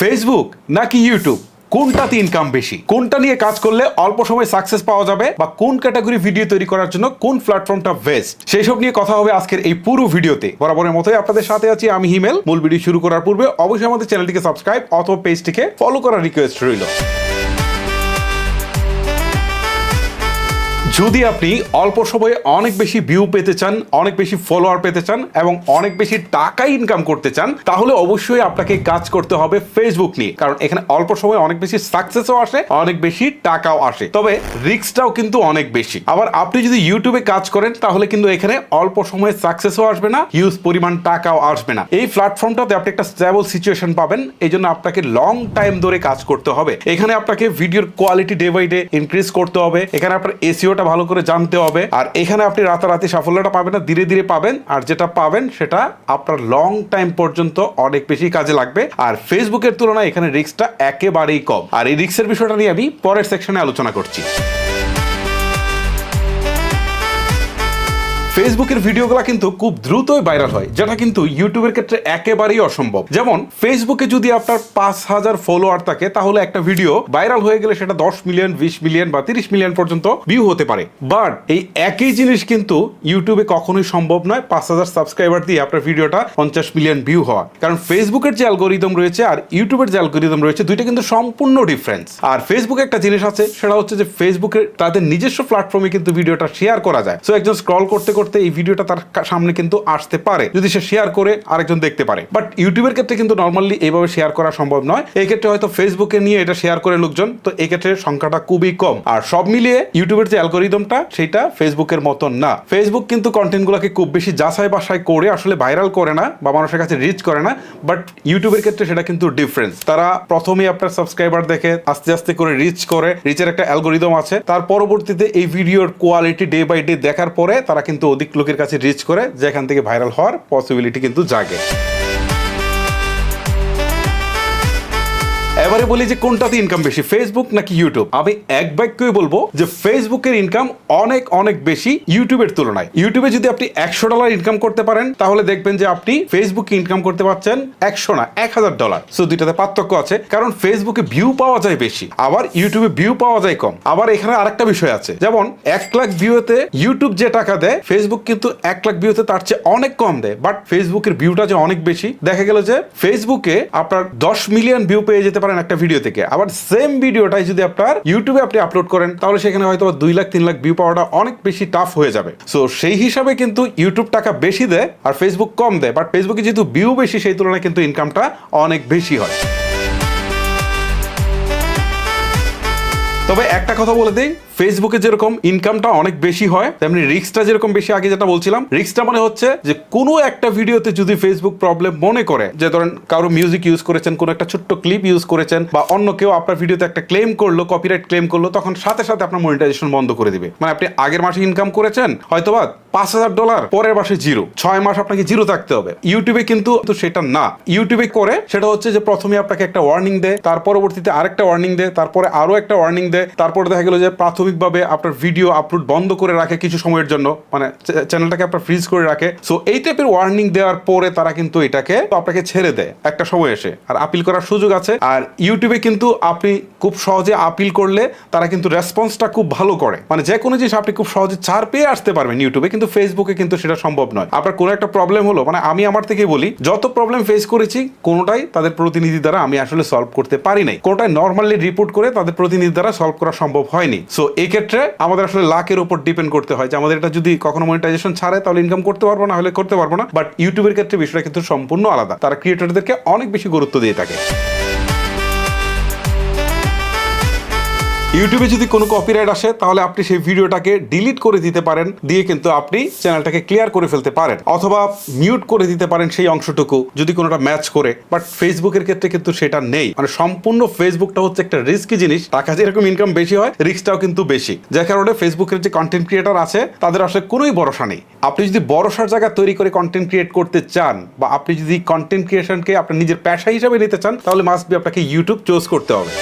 Facebook নাকি YouTube কোনটাতে income বেশি? কোনটা নিয়ে কাজ করলে অল্প সময় সাকসেস পাওয়া যাবে? বা কোন ক্যাটাগরি ভিডিও তৈরি করার জন্য কোন প্ল্যাটফর্মটা বেস্ট সেই সব নিয়ে কথা হবে আজকের এই পুরো ভিডিওতে বরাবরের মতোই আপনাদের সাথে আছি আমি হিমেল। মূল ভিডিও শুরু করার পূর্বে অবশ্যই আমাদের চ্যানেলটিকে সাবস্ক্রাইব অথবা পেজটিকে ফলো করার রিকোয়েস্ট রইল। যদি আপনি অল্প সময়ে অনেক বেশি ভিউ পেতে চান, অনেক বেশি ফলোয়ার পেতে চান এবং অনেক বেশি টাকা ইনকাম করতে চান, তাহলে অবশ্যই আপনাকে কাজ করতে হবে ফেসবুক নিয়ে। কারণ এখানে অল্প সময়ে অনেক বেশি সাকসেসও আসে, অনেক বেশি টাকাও আসে। তবে রিস্কটাও কিন্তু অনেক বেশি। আবার আপনি যদি ইউটিউবে কাজ করেন, তাহলে কিন্তু এখানে অল্প সময়ে সাকসেসও আসবে না হিউজ পরিমাণ টাকাও আসবে না। এই প্ল্যাটফর্মটাতে আপনি একটা স্টেবল সিচুয়েশন পাবেন এই জন্য আপনাকে লং টাইম ধরে কাজ করতে হবে। এখানে আপনাকে ভিডিওর quality day by day increase করতে হবে। এখানে আপনার এসিওটা ভালো করে জানতে হবে। আর এখানে আপনি রাতারাতি সাফল্যটা পাবেন না, ধীরে ধীরে পাবেন। আর যেটা পাবেন সেটা আপনার লং টাইম পর্যন্ত অনেক বেশি কাজে লাগবে। আর ফেসবুকের তুলনায় এখানে রিক্সটা একেবারেই কম। আর এই রিক্সের বিষয়টা নিয়ে আমি পরের সেকশনে আলোচনা করছি। ফেসবুকের ভিডিওগুলো কিন্তু খুব দ্রুতই ভাইরাল হয়, যেটা কিন্তু ইউটিউবের ক্ষেত্রে একেবারেই অসম্ভব। যেমন ফেসবুকে যদি আপনার পাঁচ হাজার ফলোয়ার থাকে, তাহলে একটা ভিডিও ভাইরাল হয়ে গেলে সেটা দশ মিলিয়ন বিশ মিলিয়ন বা তিরিশ মিলিয়ন পর্যন্ত ভিউ হতে পারে। বাট এই একই জিনিস কিন্তু ইউটিউবে কখনোই সম্ভব নয়, পাঁচ হাজার সাবস্ক্রাইবার দিয়ে আপনার ভিডিওটা পঞ্চাশ মিলিয়ন ভিউ হওয়া। কারণ ফেসবুকের যে অ্যালগোরিদম রয়েছে আর ইউটিউবের যে অ্যালগোরিদম রয়েছে, দুইটা কিন্তু সম্পূর্ণ ডিফারেন্স আর ফেসবুকে একটা জিনিস আছে, সেটা হচ্ছে যে ফেসবুকের তাদের নিজস্ব প্ল্যাটফর্মে কিন্তু ভিডিওটা শেয়ার করা যায়। সো একজন স্ক্রল করতে করতে এই ভিডিওটা তার সামনে কিন্তু আসতে পারে, যদি সে শেয়ার করে আরেকজন দেখতে পারে। বাট ইউটিউবের ক্ষেত্রে কিন্তু নর্মালি এইভাবে শেয়ার করা সম্ভব নয়। এই ক্ষেত্রে হয়তো ফেসবুকে নিয়ে এটা শেয়ার করে লোকজন, তো এই ক্ষেত্রে সংখ্যাটা খুবই কম। আর সব মিলিয়ে ইউটিউবের যে অ্যালগোরিদমটা সেটা ফেসবুকের মতন না। ফেসবুক কিন্তু কন্টেন্টগুলোকে খুব বেশি যাচাই বাসায় করে আসলে ভাইরাল করে না বা মানুষের কাছে রিচ করে না বাট ইউটিউবের ক্ষেত্রে সেটা কিন্তু ডিফারেন্স তারা প্রথমে আপনার সাবস্ক্রাইবার দেখে, আস্তে আস্তে করে রিচ করে রিচের একটা অ্যালগোরিদম আছে। তার পরবর্তীতে এই ভিডিওর কোয়ালিটি ডে বাই ডে দেখার পরে তারা কিন্তু অধিক লোকের কাছে রিচ করে যেখান থেকে ভাইরাল হওয়ার পসিবিলিটি কিন্তু জাগে। এবারে বলি যে কোনটাতে ইনকাম বেশি ফেসবুক নাকি ইউটিউব আমি এক বাক্যই বলব যে ফেসবুকের ইনকাম অনেক অনেক বেশি ইউটিউবের তুলনায়। ইউটিউবে যদি আপনি একশো ডলার ইনকাম করতে পারেন, তাহলে দেখবেন যে আপনি ফেসবুকে ইনকাম করতে পারছেন একশো না, এক হাজার ডলার সো দুইটাতে পার্থক্য আছে, কারণ ফেসবুকে ভিউ পাওয়া যায় বেশি, আবার ইউটিউবে ভিউ পাওয়া যায় কম। আবার এখানে আরেকটা বিষয় আছে, যেমন এক লাখ ভিউতে ইউটিউব যে টাকা দেয় ফেসবুক কিন্তু এক লাখ ভিউতে তার চেয়ে অনেক কম দেয় বাট ফেসবুকের ভিউটা যে অনেক বেশি, দেখা গেল যে ফেসবুকে আপনার দশ মিলিয়ন ভিউ পেয়ে যেতে পারেন একটা ভিডিও থেকে। আবার সেম ভিডিওটাই যদি আপনার ইউটিউবে আপনি আপলোড করেন, তাহলে সেখানে হয়তো দুই লাখ, তিন লাখ ভিউ পাওয়াটা অনেক বেশি টাফ হয়ে যাবে। সো সেই হিসাবে কিন্তু ইউটিউব টাকা বেশি দেয় আর ফেসবুক কম দেয়। বাট ফেসবুকে যেহেতু ভিউ বেশি, সেই তুলনায় কিন্তু ইনকামটা অনেক বেশি হয়। তবে একটা কথা বলে দেই ফেসবুকে যেরকম ইনকামটা অনেক বেশি হয়, তেমনি রিক্সটা যেরকম বেশি, আগে যেটা বলছিলাম রিক্সটা মানে হচ্ছে যে কোনো একটা ভিডিওতে যদি ফেসবুক প্রবলেম মনে করে, যে ধরেন কারও মিউজিক ইউজ করেছেন, কোনো একটা ছোট্ট ক্লিপ ইউজ করেছেন, বা অন্য কেউ আপনার ভিডিওতে একটা ক্লেম করল কপিরাইট ক্লেম করল, তখন সাথে সাথে আপনার মনিটাইজেশন বন্ধ করে দিবে। মানে আপনি আগের মাসে ইনকাম করেছেন, হয়তোবা পাঁচ হাজার ডলার পরের মাসে জিরো ছয় মাস আপনাকে জিরো থাকতে হবে। ইউটিউবে কিন্তু তো সেটা না। ইউটিউবে করে, সেটা হচ্ছে যে প্রথমে আপনাকে একটা ওয়ার্নিং দেয়, তার পরবর্তীতে আরেকটা ওয়ার্নিং দেয়, তারপরে আরও একটা ওয়ার্নিং দেয়, তারপরে দেখা গেলো যে প্রাথমিকভাবে আপনার ভিডিও আপলোড বন্ধ করে রাখে কিছু সময়ের জন্য। মানে চ্যানেলটাকে আপনার ফ্রিজ করে রাখে। সো এই টাইপের ওয়ার্নিং দেওয়ার পরে তারা কিন্তু এটাকে আপনাকে ছেড়ে দেয় একটা সময় এসে। আর আপিল করার সুযোগ আছে। আর ইউটিউবে কিন্তু আপনি খুব সহজে আপিল করলে তারা কিন্তু রেসপন্সটা খুব ভালো করে। মানে যে কোনো জিনিস আপনি খুব সহজে ছাড় পেয়ে আসতে পারবেন ইউটিউবে কিন্তু ফেসবুকে কিন্তু সেটা সম্ভব নয়। আপনার কোনো একটা প্রবলেম হলো মানে আমি আমার থেকে বলি, যত প্রবলেম ফেস করেছি, কোনোটাই তাদের প্রতিনিধি দ্বারা আমি আসলে সলভ করতে পারি নাই। কোনোটাই নর্মালি রিপোর্ট করে তাদের প্রতিনিধি দ্বারা সলভ করা সম্ভব হয়নি। সো এই ক্ষেত্রে আমাদের আসলে লাখের উপর ডিপেন্ড করতে হয় যে আমাদের এটা যদি কখনো মনিটাইজেশন ছাড়ে তাহলে ইনকাম করতে পারব, না হলে করতে পারব না। বাট ইউটিউবের ক্ষেত্রে বিষয়টা কিন্তু সম্পূর্ণ আলাদা। তারা ক্রিয়েটরদেরকে অনেক বেশি গুরুত্ব দিয়ে থাকে। ইউটিউবে যদি কোনো কপিরাইট আসে, তাহলে আপনি সেই ভিডিওটাকে ডিলিট করে দিতে পারেন, দিয়ে কিন্তু আপনি চ্যানেলটাকে ক্লিয়ার করে ফেলতে পারেন, অথবা মিউট করে দিতে পারেন সেই অংশটুকু, যদি কোনোটা ম্যাচ করে। বাট ফেসবুকের ক্ষেত্রে কিন্তু সেটা নেই। মানে সম্পূর্ণ ফেসবুকটা হচ্ছে একটা রিস্কি জিনিস টাকা যেরকম ইনকাম বেশি হয় রিস্কটাও কিন্তু বেশি। যার কারণে ফেসবুকের যে কন্টেন্ট ক্রিয়েটার আছে, তাদের আসলে কোনোই ভরসা নেই। আপনি যদি ভরসার জায়গা তৈরি করে কন্টেন্ট ক্রিয়েট করতে চান, বা আপনি যদি কন্টেন্ট ক্রিয়েশনকে আপনার নিজের পেশা হিসাবে নিতে চান, তাহলে মাস্ট বি আপনাকে ইউটিউব চুজ করতে হবে।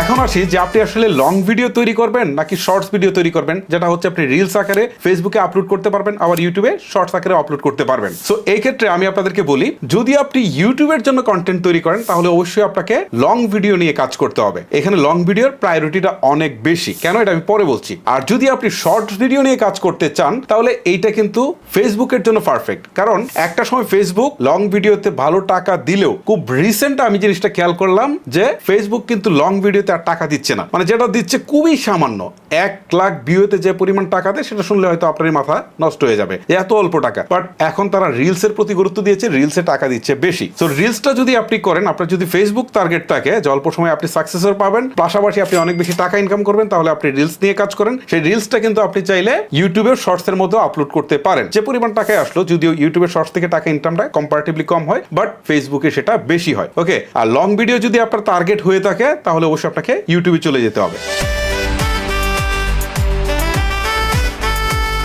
এখন আসি যে আপনি আসলে লং ভিডিও তৈরি করবেন নাকি শর্টস ভিডিও তৈরি করবেন, যেটা হচ্ছে আপনি রিলস আকারে ফেসবুকে আপলোড করতে পারবেন, আবার ইউটিউবে শর্টস আকারে আপলোড করতে পারবেন। সো এই ক্ষেত্রে আমি আপনাদেরকে বলি, যদি আপনি ইউটিউবের জন্য কন্টেন্ট তৈরি করেন, তাহলে অবশ্যই আপনাকে লং ভিডিও নিয়ে কাজ করতে হবে। এখানে লং ভিডিওর প্রায়োরিটিটা অনেক বেশি। কেন এটা আমি পরে বলছি? আর যদি আপনি শর্ট ভিডিও নিয়ে কাজ করতে চান, তাহলে এইটা কিন্তু ফেসবুকের জন্য পারফেক্ট কারণ একটা সময় ফেসবুক লং ভিডিওতে ভালো টাকা দিলেও, খুব রিসেন্ট আমি জিনিসটা খেয়াল করলাম যে ফেসবুক কিন্তু লং ভিডিওতে আর টাকা দিচ্ছে না। মানে যেটা দিচ্ছে খুবই সামান্য। এক লাখ ভিউতে যে পরিমাণ টাকা দেয়, সেটা শুনলে হয়তো আপনার মাথা নষ্ট হয়ে যাবে। এত অল্প টাকা। বাট এখন তারা রিলসের প্রতি গুরুত্ব দিয়েছে, রিলসে টাকা দিচ্ছে বেশি। তো রিলসটা যদি আপনি করেন, আপনার যদি ফেসবুক টার্গেট থাকে, যে অল্প সময় আপনি সাকসেসর পাবেন, পাশাপাশি আপনি অনেক বেশি টাকা ইনকাম করবেন, তাহলে আপনি রিলস নিয়ে কাজ করেন। সেই রিলসটা কিন্তু আপনি চাইলে ইউটিউবের শর্টস এর মধ্যে আপলোড করতে পারেন। যে পরিমাণ টাকায় আসলো, যদিও ইউটিউবের শর্টস থেকে টাকা ইনকামটা কম্পারেটিভলি কম হয় বাট ফেসবুকে সেটা বেশি হয়। ওকে আর লং ভিডিও যদি আপনার টার্গেট হয়ে থাকে, তাহলে অবশ্যই আপনাকে ইউটিউবে চলে যেতে হবে।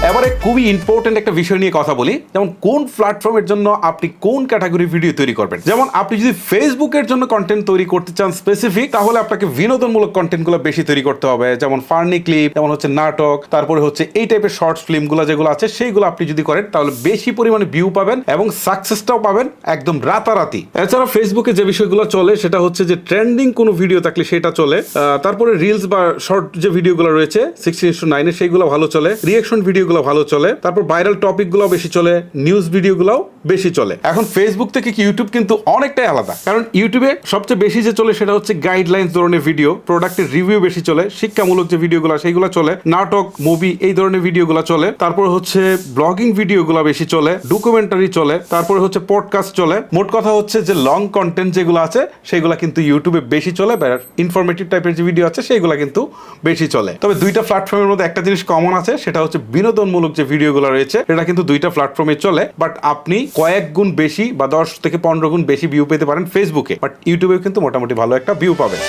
এবারে খুবই ইম্পর্টেন্ট একটা বিষয় নিয়ে কথা বলি। যেমন কোন প্ল্যাটফর্মের জন্য আপনি কোন ক্যাটাগরি ভিডিও তৈরি করবেন? যেমন আপনি যদি ফেসবুকের জন্য কন্টেন্ট তৈরি করতে চান স্পেসিফিক তাহলে আপনাকে বিনোদনমূলক কন্টেন্টগুলো বেশি তৈরি করতে হবে। যেমন ফার্নি ক্লিপ যেমন হচ্ছে নাটক, তারপরে হচ্ছে এই টাইপের শর্টস ফিল্মগুলো যেগুলো আছে, সেইগুলো আপনি যদি করেন, তাহলে বেশি পরিমাণে ভিউ পাবেন এবং সাকসেসটাও পাবেন একদম রাতারাতি। এছাড়া ফেসবুকে যে বিষয়গুলো চলে, সেটা হচ্ছে যে ট্রেন্ডিং কোনো ভিডিও থাকলে সেটা চলে। তারপরে রিলস বা শর্ট যে ভিডিওগুলো রয়েছে সিক্সটিন নাইনে সেইগুলো ভালো চলে। রিয়েকশন ভিডিওগুলো ভালো চলে। তারপর ভাইরাল টপিকগুলো বেশি চলে নিউজ ভিডিওগুলোও বেশি চলে। এখন ফেসবুক থেকে কি ইউটিউব কিন্তু অনেকটাই আলাদা। কারণ ইউটিউবে সবচেয়ে বেশি যে চলে সেটা হচ্ছে গাইডলাইন্স ধরনের ভিডিও প্রোডাক্টের রিভিউ বেশি চলে, শিক্ষামূলক যে ভিডিওগুলো সেইগুলো চলে, নাটক মুভি এই ধরনের ভিডিওগুলো চলে, তারপর হচ্ছে ব্লগিং ভিডিওগুলো বেশি চলে ডকুমেন্টারি চলে, তারপরে হচ্ছে পডকাস্ট চলে। মোট কথা হচ্ছে যে লং কন্টেন্ট যেগুলো আছে সেগুলো কিন্তু ইউটিউবে বেশি চলে, বা ইনফরমেটিভ টাইপের যে ভিডিও আছে, সেইগুলো কিন্তু বেশি চলে। তবে দুইটা প্ল্যাটফর্মের মধ্যে একটা জিনিস কমন আছে, সেটা হচ্ছে বিনোদনমূলক যে ভিডিওগুলো রয়েছে এটা কিন্তু দুইটা প্ল্যাটফর্মে চলে বাট আপনি কয়েক গুণ বেশি বা দশ থেকে পনেরো গুণ বেশি ভিউ পেতে পারেন ফেসবুকে বাট ইউটিউবে কিন্তু মোটামুটি ভালো একটা ভিউ পাবেন।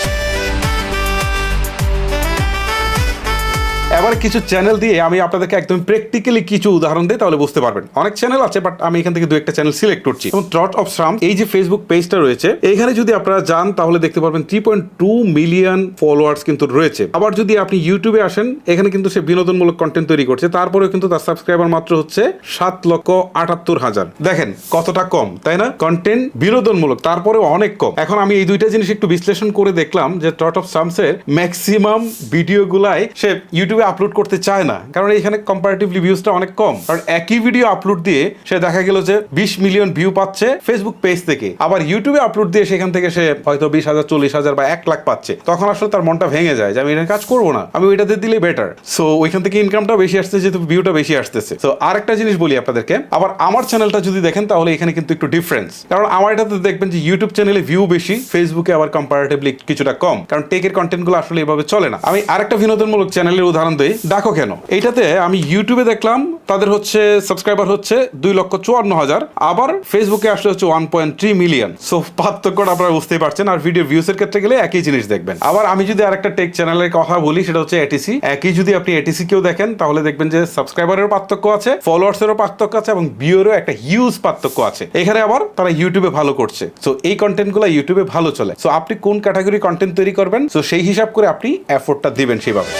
এবার কিছু চ্যানেল দিয়ে আমি আপনাদেরকে একদম প্র্যাকটিক্যালি কিছু উদাহরণ দিই তাহলে বুঝতে পারবেন। অনেক চ্যানেল আছে বাট আমি এখান থেকে দু একটা চ্যানেল সিলেক্ট করছি। যেমন ট্রট অফ শ্রাম এই যে ফেসবুক পেজটা রয়েছে, এখানে যদি আপনারা যান, তাহলে দেখতে পারবেন three point two million followers কিন্তু রয়েছে। আবার যদি আপনি ইউটিউবে আসেন, এখানে কিন্তু সে বিনোদনমূলক কন্টেন্ট তৈরি করছে। তারপরেও কিন্তু তার সাবস্ক্রাইবার মাত্র হচ্ছে সাত লক্ষ আটাত্তর হাজার। দেখেন, কতটা কম, তাই না? কন্টেন্ট বিনোদনমূলক, তারপরেও অনেক কম। এখন আমি এই দুইটা জিনিস একটু বিশ্লেষণ করে দেখলাম যে ট্রট অফ সামসের ম্যাক্সিমাম ভিডিওগুলাই সে ইউটিউবে আপলোড করতে চায় না। কারণ এখানে কম্পারেটিভলি ভিউজটা অনেক কম। কারণ একই ভিডিও আপলোড দিয়ে সে দেখা গেল যে বিশ মিলিয়ন ভিউ পাচ্ছে ফেসবুক পেজ থেকে। আবার ইউটিউবে আপলোড দিয়ে সেখান থেকে সে হয়তো বিশ হাজার, চল্লিশ হাজার বা এক লাখ পাচ্ছে। তখন আসলে তার মনটা ভেঙে যায় যে, আমি এটা কাজ করব না। আমি ওইটাতে দিলে বেটার সো ওইখান থেকে ইনকামটা বেশি আসতেছে যেহেতু ভিউটা বেশি আসতেছে। তো আরেকটা জিনিস বলি আপনাদেরকে। আবার আমার চ্যানেলটা যদি দেখেন, তাহলে এখানে কিন্তু একটু ডিফারেন্স কারণ আমার এটাতে দেখবেন যে ইউটিউব চ্যানেলে ভিউ বেশি ফেসবুকে আবার কম্পারেটিভলি কিছুটা কম। কারণ টেকের কন্টেন্টগুলো আসলে এভাবে চলে না। আমি আরেকটা বিনোদনমূলক চ্যানেলের উদাহরণ দিই দেখো কেন? এইটাতে আমি ইউটিউবে দেখলাম, তাদের হচ্ছে সাবস্ক্রাইবার হচ্ছে দুই লক্ষ চুয়ান্ন হাজার, আবার ফেসবুকে আসলে হচ্ছে one point three million so পার্থক্যটা আপনারা বুঝতেই পারছেন, আর ভিডিও ভিউসের ক্ষেত্রে গেলে একই জিনিস দেখবেন। আবার আমি যদি আরেকটা টেক চ্যানেলের কথা বলি, সেটা হচ্ছে এটিসি একই যদি আপনি এটিসি কেও দেখেন, তাহলে দেখবেন যে সাবস্ক্রাইবারের পার্থক্য আছে ফলোয়ার্সেরও পার্থক্য আছে, এবং ভিউরও একটা হিউজ পার্থক্য আছে। এখানে আবার তারা ইউটিউবে ভালো করছে। সো এই কন্টেন্টগুলো ইউটিউবে ভালো চলে। সো আপনি কোন ক্যাটাগরি কন্টেন্ট তৈরি করবেন? সো সেই হিসাব করে আপনি এফোর্টটা দিবেন সেইভাবে।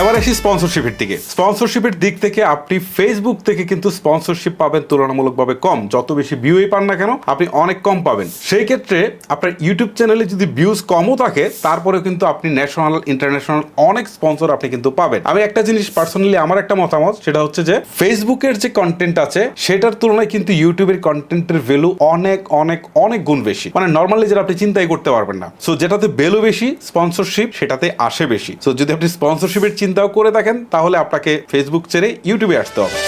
এবার আসি স্পন্সরশিপের দিকে। স্পন্সরশিপের দিক থেকে আপনি ফেসবুক থেকে কিন্তু স্পন্সরশিপ পাবেন, তুলনামূলকভাবে কম। যত বেশি ভিউই পান না কেন, আপনি অনেক কম পাবেন। সেই ক্ষেত্রে আপনার ইউটিউব চ্যানেলে যদি ভিউজ কমও থাকে, তারপরেও কিন্তু আপনি ন্যাশনাল ইন্টারন্যাশনাল অনেক স্পন্সর আপনি কিন্তু পাবেন। আমি একটা জিনিস পার্সোনালি আমার একটা মতামত, সেটা হচ্ছে যে ফেসবুকের যে কন্টেন্ট আছে, সেটার তুলনায় কিন্তু ইউটিউবের কন্টেন্টের ভ্যালু অনেক অনেক অনেক গুণ বেশি। মানে নর্মালি যেটা আপনি চিন্তাই করতে পারবেন না। সো যেটাতে ভ্যালু বেশি স্পন্সরশিপ সেটাতে আসে বেশি। সো যদি আপনি স্পন্সরশিপের চিন্তাও করে দেখেন তাহলে আপনাকে ফেসবুক ছেড়ে ইউটিউবে আসতে হবে।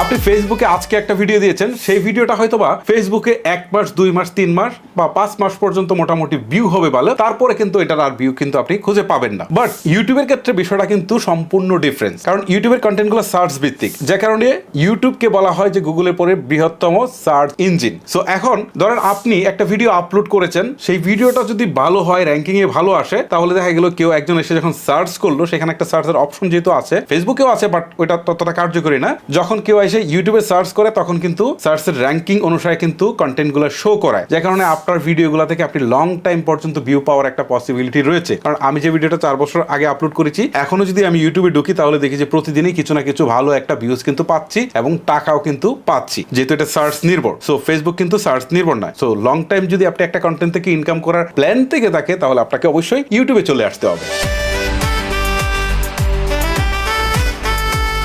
আপনি ফেসবুকে আজকে একটা ভিডিও দিয়েছেন। সেই ভিডিওটা হয়তো বা ফেসবুকে এক মাস, দুই মাস, তিন মাস বা পাঁচ মাস পর্যন্ত মোটামুটি ভিউ হবে ভালো। তারপরে কিন্তু এটার আর ভিউ কিন্তু আপনি খুঁজে পাবেন না। বাট ইউটিউবের ক্ষেত্রে বিষয়টা কিন্তু সম্পূর্ণ ডিফারেন্স কারণ ইউটিউবের কন্টেন্টগুলো সার্চ ভিত্তিক। যে কারণে ইউটিউবকে বলা হয় যে গুগলের পরে বৃহত্তম সার্চ ইঞ্জিন সো এখন ধরেন আপনি একটা ভিডিও আপলোড করেছেন। সেই ভিডিওটা যদি ভালো হয় র্যাঙ্কিং এ ভালো আসে, তাহলে দেখা গেল কেউ একজন এসে যখন সার্চ করল, সেখানে একটা সার্চের অপশন যেহেতু আছে ফেসবুকেও আছে বাট ওইটা ততটা কার্যকরী না। যখন কেউ এসে ইউটিউবে সার্চ করে, তখন কিন্তু সার্চের র্যাঙ্কিং অনুসারে কিন্তু কন্টেন্টগুলো শো করায়। যে কারণে আপনার ভিডিওগুলো থেকে আপনি লং টাইম পর্যন্ত ভিউ পাওয়ার একটা পসিবিলিটি রয়েছে। কারণ আমি যে ভিডিওটা চার বছর আগে আপলোড করেছি এখনও যদি আমি ইউটিউবে ঢুকি, তাহলে দেখি যে প্রতিদিনই কিছু না কিছু ভালো একটা ভিউজ কিন্তু পাচ্ছি এবং টাকাও কিন্তু পাচ্ছি। যেহেতু এটা সার্চ নির্ভর। সো ফেসবুক কিন্তু সার্চ নির্ভর নয়। সো লং টাইম যদি আপনি একটা কন্টেন্ট থেকে ইনকাম করার প্ল্যান থেকে থাকে, তাহলে আপনাকে অবশ্যই ইউটিউবে চলে আসতে হবে।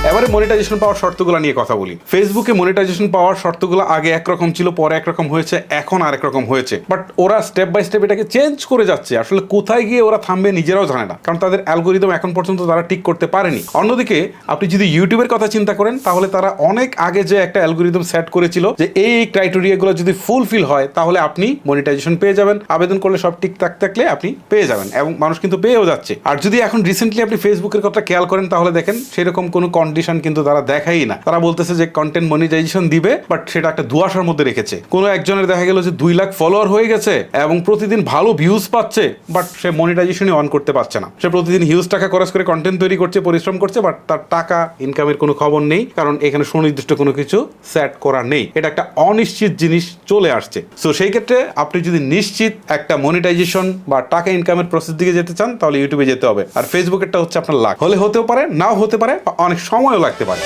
এবারে মনিটাইজেশন পাওয়ার শর্তগুলো নিয়ে কথা বলি। ফেসবুকে মনিটাইজেশন পাওয়ার শর্তগুলো আগে একরকম ছিল, পরে একরকম হয়েছে, এখন আরেক রকম হয়েছে। বাট ওরা স্টেপ বাই স্টেপ এটাকে চেঞ্জ করে যাচ্ছে। আসলে কোথায় গিয়ে ওরা থামবে নিজেরাও জানে না। কারণ তাদের অ্যালগোরিদম এখন পর্যন্ত তারা ঠিক করতে পারেনি। অন্যদিকে, আপনি যদি ইউটিউবের কথা চিন্তা করেন, তাহলে তারা অনেক আগে যে একটা অ্যালগোরিদম সেট করেছিল, যে এই ক্রাইটেরিয়াগুলো যদি ফুলফিল হয়, তাহলে আপনি মনিটাইজেশন পেয়ে যাবেন। আবেদন করলে সব ঠিক ঠিকঠাক থাকলে আপনি পেয়ে যাবেন এবং মানুষ কিন্তু পেয়েও যাচ্ছে। আর যদি এখন রিসেন্টলি আপনি ফেসবুকের কথা খেয়াল করেন, তাহলে দেখেন সেরকম কোনো কন্ডিশন কিন্তু তারা দেখাই না। তারা বলতেছে যে কন্টেন্ট মনিটাইজেশন দিবে বাট সেটা একটা দুয়াশার মধ্যে রেখেছে। কোনো একজনের দেখা গেল যে দুই লাখ ফলোয়ার হয়ে গেছে এবং প্রতিদিন ভালো ভিউজ পাচ্ছে বাট সে মনিটাইজেশনই অন করতে পারছে না। সে প্রতিদিন হিউজ টাকা খরচ করে কন্টেন্ট তৈরি করছে, পরিশ্রম করছে বাট তার টাকা ইনকামের কোনো খবর নেই, কারণ এখানে সুনির্দিষ্ট কোনো কিছু সেট করা নেই। এটা একটা অনিশ্চিত জিনিস চলে আসছে। সো সেই ক্ষেত্রে আপনি যদি নিশ্চিত একটা মনিটাইজেশন বা টাকা ইনকামের প্রসেস দিকে যেতে চান, তাহলে ইউটিউবে যেতে হবে। আর ফেসবুকেরটা হচ্ছে আপনার লাখ হলে হতেও পারে, নাও হতে পারে অনেক সময়ও লাগতে পারে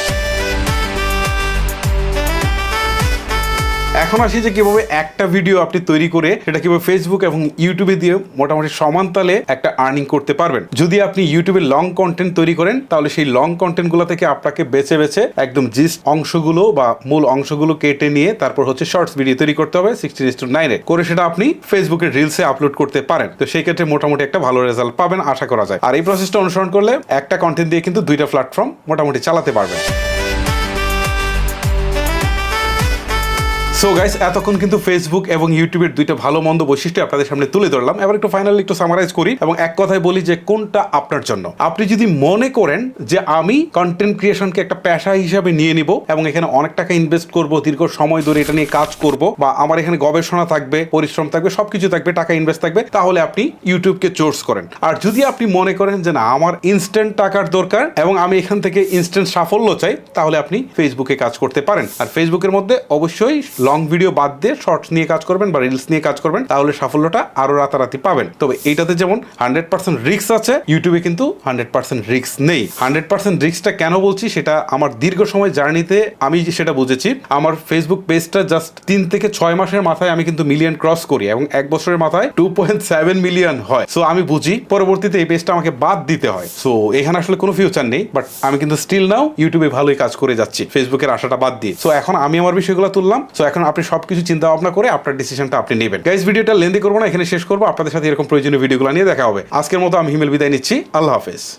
এখন আসি যে কীভাবে একটা ভিডিও আপনি তৈরি করে সেটা কীভাবে ফেসবুক এবং ইউটিউবে দিয়ে মোটামুটি সমান তালে একটা আর্নিং করতে পারবেন। যদি আপনি ইউটিউবে লং কন্টেন্ট তৈরি করেন, তাহলে সেই লং কন্টেন্টগুলো থেকে আপনাকে বেছে বেছে একদম জিস্ট অংশগুলো বা মূল অংশগুলো কেটে নিয়ে তারপর হচ্ছে শর্টস ভিডিও তৈরি করতে হবে সিক্সটি টু নাইনে করে সেটা আপনি ফেসবুকের রিলসে আপলোড করতে পারেন। তো সেই ক্ষেত্রে মোটামুটি একটা ভালো রেজাল্ট পাবেন, আশা করা যায়। আর এই প্রসেসটা অনুসরণ করলে একটা কন্টেন্ট দিয়ে কিন্তু দুইটা প্ল্যাটফর্ম মোটামুটি চালাতে পারবেন। সো গাইস এতক্ষণ কিন্তু ফেসবুক এবং ইউটিউবের দুইটা ভালো মন্দ বৈশিষ্ট্য আপনাদের সামনে তুলে ধরলাম। এবার একটু ফাইনালি একটু সামারাইজ করি এবং এক কথায় বলি যে কোনটা আপনার জন্য। আপনি যদি মনে করেন যে আমি কন্টেন্ট ক্রিয়েশনকে একটা পেশা হিসাবে নিয়ে নিব এবং এখানে অনেক টাকা ইনভেস্ট করব, দীর্ঘ সময় ধরে এটা নিয়ে কাজ করব বা আমার এখানে গবেষণা থাকবে, পরিশ্রম থাকবে, সবকিছু থাকবে, টাকা ইনভেস্ট থাকবে, তাহলে আপনি ইউটিউবকে চোর্স করেন। আর যদি আপনি মনে করেন যে না, আমার ইনস্ট্যান্ট টাকার দরকার এবং আমি এখান থেকে ইনস্ট্যান্ট সাফল্য চাই, তাহলে আপনি ফেসবুকে কাজ করতে পারেন। আর ফেসবুকের মধ্যে অবশ্যই লং ভিডিও বাদ দিয়ে শর্টস নিয়ে কাজ করবেন বা রিলস নিয়ে কাজ করবেন, তাহলে সাফল্যটা আরও রাতারাতি পাবেন। তবে এইটাতে যেমন হান্ড্রেড পার্সেন্ট রিক্স আছে ইউটিউবে কিন্তু হান্ড্রেড পার্সেন্ট রিক্স নেই। হান্ড্রেড পার্সেন্ট রিক্সটা কেন বলছি সেটা আমার দীর্ঘ সময় জার্নিতে আমি সেটা বুঝেছি। আমার ফেসবুক পেজটা জাস্ট তিন থেকে ছয় মাসের মাথায় আমি কিন্তু মিলিয়ন ক্রস করি এবং এক বছরের মাথায় টু পয়েন্ট সেভেন মিলিয়ন হয়। সো আমি বুঝি পরবর্তীতে এই পেজটা আমাকে বাদ দিতে হয়। সো এখানে আসলে কোনো ফিউচার নেই বাট আমি কিন্তু স্টিল নাও ইউটিউবে ভালোই কাজ করে যাচ্ছি ফেসবুকের আশাটা বাদ দিয়ে। সো এখন আমি আমার বিষয়গুলো তুললাম। সো এখন আপনি সব কিছু চিন্তা ভাবনা করে আপনার ডিসিশনটা আপনি নেবেন। গাইজ ভিডিওটা লেন্দি করব না, এখানে শেষ করব। আপনাদের সাথে এরকম প্রয়োজনীয় ভিডিওগুলো নিয়ে দেখা হবে। আজকের মতো আমি হিমেল বিদায় নিচ্ছি। আল্লাহ হাফেজ।